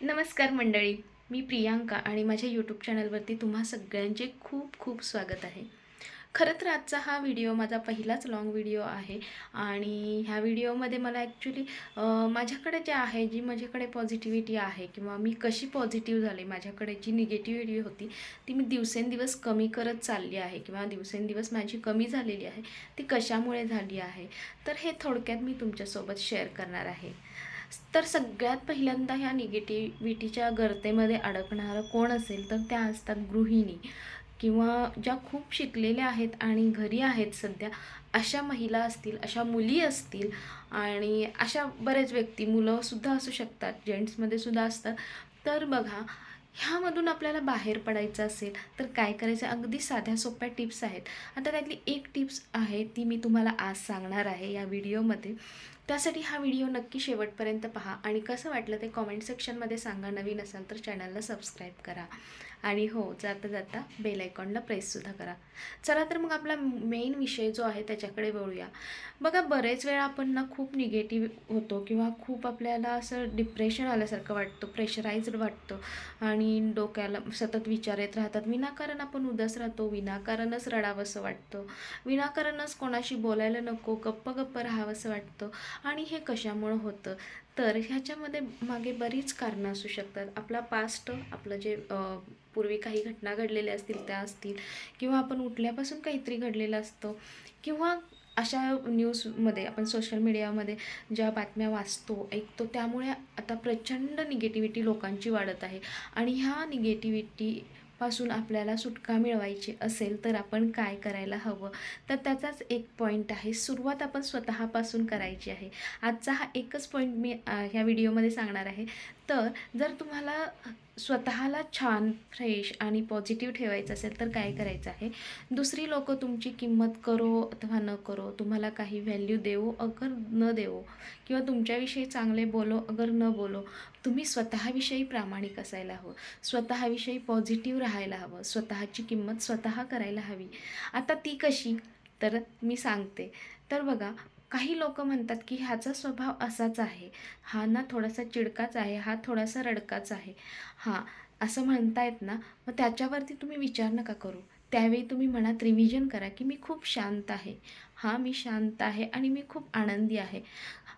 नमस्कार मंडळी मी प्रियांका आणि माझ्या यूट्यूब चॅनलवरती तुम्हा सगळ्यांचे खूप खूप स्वागत आहे. खरं तर आजचा हा व्हिडिओ माझा पहिलाच लाँग व्हिडिओ आहे आणि ह्या व्हिडिओमध्ये मला ॲक्च्युली माझ्याकडे जे आहे जी माझ्याकडे पॉझिटिव्हिटी आहे किंवा मी कशी पॉझिटिव्ह झाले माझ्याकडे जी निगेटिव्हिटी होती ती मी दिवसेंदिवस कमी करत चालली आहे किंवा दिवसेंदिवस माझी कमी झालेली आहे ती कशामुळे झाली आहे तर हे थोडक्यात मी तुमच्यासोबत शेअर करणार आहे. तर सगळ्यात पहिल्यांदा ह्या निगेटिव्हिटीच्या गर्तेमध्ये अडकणारं कोण असेल तर त्या असतात गृहिणी. किंवा ज्या खूप शिकलेल्या आहेत आणि घरी आहेत सध्या अशा महिला असतील अशा मुली असतील आणि अशा बरेच व्यक्ती मुलंसुद्धा असू शकतात जेंट्समध्ये सुद्धा असतात. तर बघा ह्यामधून आपल्याला बाहेर पडायचं असेल तर काय करायचं? अगदी साध्या सोप्या टिप्स आहेत. आता त्यातली एक टिप्स आहे ती मी तुम्हाला आज सांगणार आहे या व्हिडिओमध्ये. त्यासाठी हा व्हिडिओ नक्की शेवटपर्यंत पहा आणि कसं वाटलं ते कॉमेंट सेक्शनमध्ये सांगा. नवीन असाल तर चॅनलला सबस्क्राईब करा. आणि हो जाता जाता बेल आयकॉनला प्रेससुद्धा करा. चला तर मग आपला मेन विषय जो आहे त्याच्याकडे वळूया. बघा बरेच वेळा आपण ना खूप निगेटिव्ह होतो किंवा खूप आपल्याला असं डिप्रेशन आल्यासारखं वाटतं प्रेशराईज्ड वाटतं आणि डोक्याला सतत विचार येत राहतात. विनाकारण आपण उदास राहतो विनाकारणच रडावंसं वाटतं. विनाकारणच कोणाशी बोलायला नको गप्प गप्प राहावंसं वाटतं. आणि हे कशामुळं होतं? तर ह्याच्यामध्ये मागे बरीच कारणं असू शकतात. आपला पास्ट आपलं जे पूर्वी काही घटना घडलेल्या असतील त्या असतील किंवा आपण उठल्यापासून काहीतरी घडलेलं असतं किंवा अशा न्यूजमध्ये आपण सोशल मीडियामध्ये ज्या बातम्या वाचतो ऐकतो त्यामुळे आता प्रचंड निगेटिव्हिटी लोकांची वाढत आहे. आणि ह्या निगेटिव्हिटी पासून आपल्याला सुटका मिळवायची असेल तर आपण काय करायला हवं? तर त्याचाच एक पॉईंट आहे. सुरुवात आपण स्वतःपासून करायची आहे. आजचा हा एकच पॉईंट मी ह्या व्हिडिओमध्ये सांगणार आहे. तर जर तुम्हाला स्वतःला छान फ्रेश आणि पॉझिटिव्ह ठेवायचं असेल तर काय करायचं आहे? दुसरी लोक तुमची किंमत करो अथवा न करो तुम्हाला काही व्हॅल्यू देवो अगर न देवो किंवा तुमच्याविषयी चांगले बोलो अगर न बोलो तुम्ही स्वतःविषयी प्रामाणिक असायला हवं. स्वतःविषयी पॉझिटिव्ह राहायला हवं. स्वतःची किंमत स्वतः करायला हवी. आता ती कशी? तर मी सांगते. तर बघा काही लोक म्हणतात की ह्याचा स्वभाव असाच आहे. हा ना थोडासा चिडकाच आहे हा थोडासा रडकाच आहे. हां असं म्हणतायत ना मग त्याच्यावरती तुम्ही विचार नका करू. त्यावेळी तुम्ही मनात रिव्हिजन करा की मी खूप शांत आहे. हां मी शांत आहे आणि मी खूप आनंदी आहे.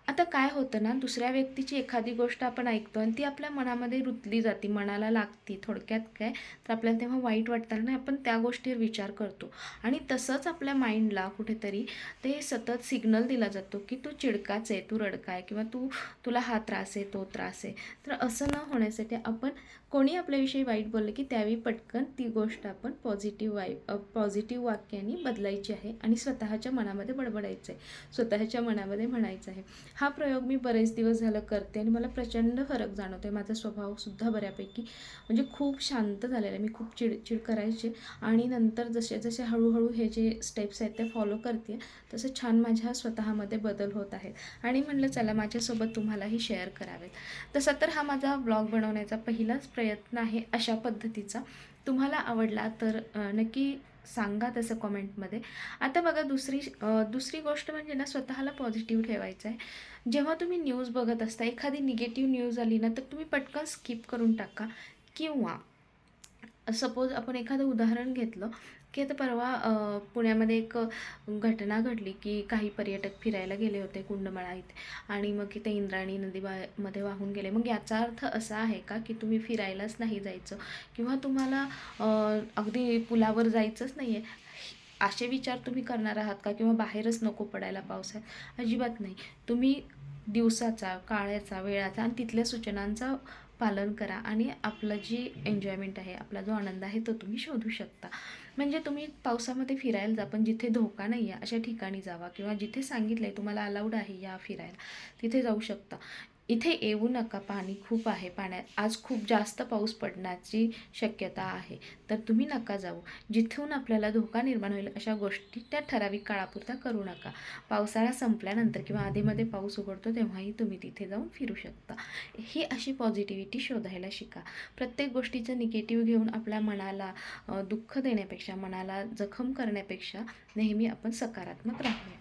आता काय होतं ना दुसऱ्या व्यक्तीची एखादी गोष्ट आपण ऐकतो आणि ती आपल्या मनामध्ये रुतली जाते मनाला लागती थोडक्यात काय तर आपल्याला तेव्हा वाईट वाटताना ना आपण त्या गोष्टीवर विचार करतो. आणि तसंच आपल्या माइंडला कुठेतरी ते सतत सिग्नल दिला जातो की तू चिडकाच आहे तू रडका आहे किंवा तू तुला हा त्रास आहे तो त्रास आहे. तर असं न होण्यासाठी आपण कोणी आपल्याविषयी वाईट बोललं की त्यावेळी पटकन ती गोष्ट आपण पॉझिटिव्ह वाई पॉझिटिव्ह वाक्याने बदलायची आहे आणि स्वतःच्या मनामध्ये बडबडायचं आहे स्वतःच्या मनामध्ये म्हणायचं आहे हा प्रयोग मी बरेच दिवस झालं करते आणि मला प्रचंड फरक जाणवतो आहे माझा स्वभावसुद्धा बऱ्यापैकी म्हणजे खूप शांत झालेला आहे. मी खूप चिडचिड करायचे आणि नंतर जसे जसे हळूहळू हे जे स्टेप्स आहेत ते फॉलो करते तसं छान माझ्या स्वतःमध्ये बदल होत आहेत. आणि म्हटलं चला माझ्यासोबत तुम्हालाही शेअर करावेत. तसा तर हा माझा ब्लॉग बनवण्याचा पहिलाच प्रयत्न आहे अशा पद्धतीचा. तुम्हाला आवडला तर नक्की सांगा तसं कॉमेंटमध्ये. आता बघा दुसरी दुसरी गोष्ट म्हणजे ना स्वतःला पॉझिटिव्ह ठेवायचं आहे. जेव्हा तुम्ही न्यूज बघत असता एखादी निगेटिव्ह न्यूज आली ना तर तुम्ही पटकन स्किप करून टाका. किंवा सपोज आपण एखादं उदाहरण घेतलं की आता परवा पुण्यामध्ये एक घटना घडली की काही पर्यटक फिरायला गेले होते कुंडमळा इथे आणि मग ते इंद्रायणी नदी वा- मध्ये वाहून गेले. मग याचा अर्थ असा आहे का की तुम्ही फिरायलाच नाही जायचं किंवा तुम्हाला अगदी पुलावर जायचंच नाही आहे असे विचार तुम्ही करणार आहात का किंवा बाहेरच नको पडायला पावसात? अजिबात नाही. तुम्ही दिवसाचा काळाचा वेळाचा आणि तिथल्या सूचनांचा पालन करा आणि आपलं जी एन्जॉयमेंट आहे आपला जो आनंद आहे तो तुम्ही शोधू शकता. म्हणजे तुम्ही पावसामध्ये फिरायला जा पण जिथे धोका नाही आहे अशा ठिकाणी जावा किंवा जिथे सांगितलं आहे तुम्हाला अलाउड आहे या फिरायला तिथे जाऊ शकता. इथे येऊ नका पाणी खूप आहे. पाण्यात आज खूप जास्त पाऊस पडण्याची शक्यता आहे. तर तुम्ही नका जाऊ. जिथून आपल्याला धोका निर्माण होईल अशा गोष्टी त्या ठराविक काळापुरता करू नका. पावसाळा संपल्यानंतर किंवा आधीमध्ये पाऊस उघडतो तेव्हाही तुम्ही तिथे जाऊन फिरू शकता. ही अशी पॉझिटिव्हिटी शोधायला शिका. प्रत्येक गोष्टीचं निगेटिव्ह घेऊन आपल्या मनाला दुःख देण्यापेक्षा मनाला जखम करण्यापेक्षा नेहमी आपण सकारात्मक राहूया.